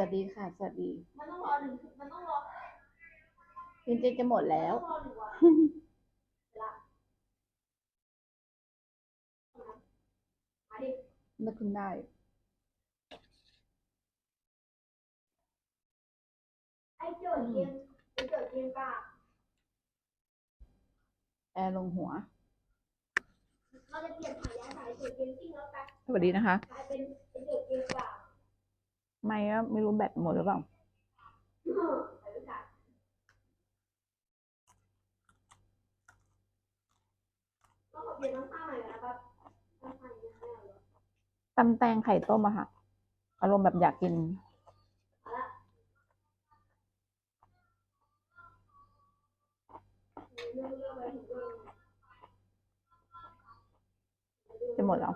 วัสดีค่ะ สวัสดี มันต้องรอหนึ่งมันต้องรอพินเจจะหมดแล้ว ต้องรอหนึ่งวันเวลามาดินึกขึ้นได้ไอ้โจทย์เกมไอ้โจทย์เกมกล้าแอร์ลงหัว เราจะเปลี่ยนฉายาจากไอ้โจทย์เกมซิ่งแล้วกลายสวัสดีนะคะ กลายเป็นไอ้โจทย์เกมกล้า ไม่ไม่รู้แบตหมดหรือเปล่าตำแตงไข่ต้มอะค่ะ อารมณ์แบบอยากกิน จะหมดแล้ว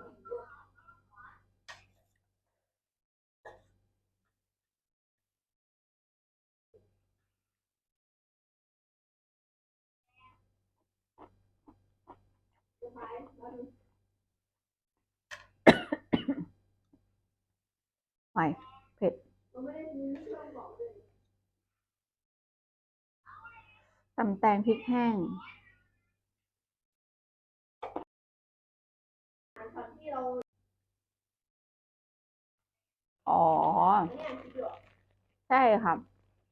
สุดท้ายเราถึง ไปเผ็ดตำแตงพริกแห้งอ๋อ ใช่ครับ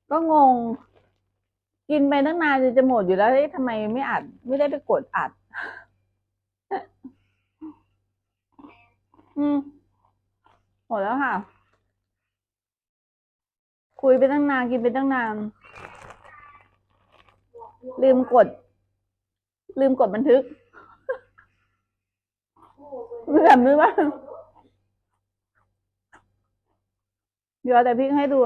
ก็งง กินไปตั้งนานจนจะหมดอยู่แล้วทำไมไม่อัด ไม่ได้ไปกดอัด อืมหมดแล้วค่ะ คุยไปตั้งนานกินไปตั้งนาน ลืมกด ลืมกดบันทึกโอ้โหม่แบบนี้ว่าเดี๋ยวเอาแต่พริกให้ดู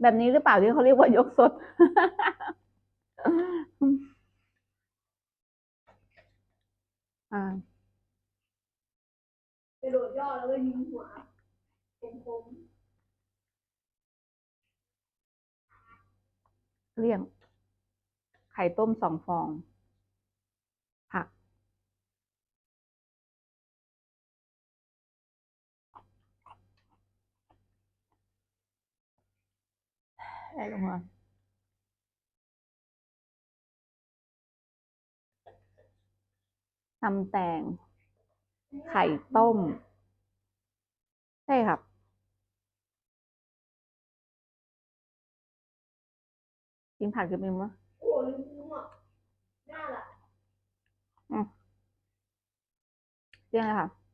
แบบนี้หรือเปล่าที่เขาเรียกว่ายกสดอ่า อแล้วก็ยิงหัวคมเลี่ยง ไข่ต้มสองฟอง ผักแอดลงมาตำแตง ไข่ต้ม ใช่ครับกินผักจะเป็นมั้ยโอ้โหลืมลืมอะหน้าละเรียกอะไรค่ะ